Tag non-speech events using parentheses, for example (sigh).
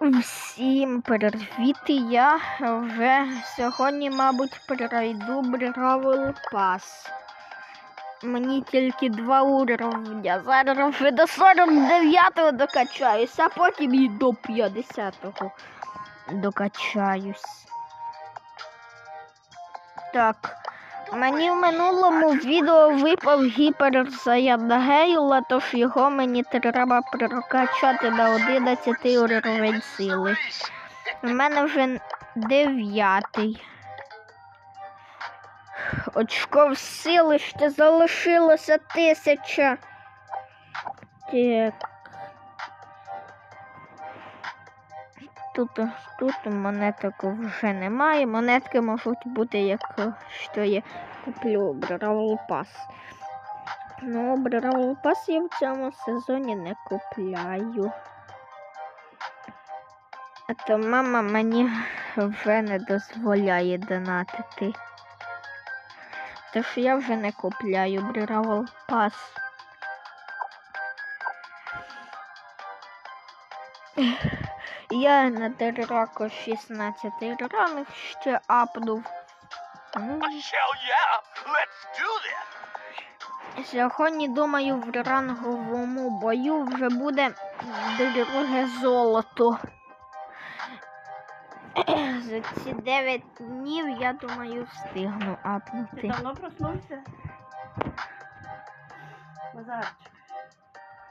Всім привіт! Я вже сьогодні, мабуть, пройду Бравл Пас. Мені тільки два уровня. Зараз вже до 49-го докачаюсь, а потім і до 50-го докачаюсь. Так. Мені в минулому відео випав гіперзаряд Гейла, тож його мені треба прокачати на 11 уровень сили. У мене вже дев'ятий. Очков сили ще залишилося тисяча. Так. Тут, тут монеток вже немає. Монетки можуть бути, як що я куплю Бравл Пас. Ну, Бравл Пас я в цьому сезоні не купляю. А то мама мені вже не дозволяє донатити. Тож я вже не купляю Бравл Пас. Я на Драко 16 ранг ще апнув. Ну! Сьогодні, думаю, в ранговому бою вже буде друге золото. (clears throat) За ці 9 днів, я думаю, встигну Ти апнути. давно проснувся? Базарчик.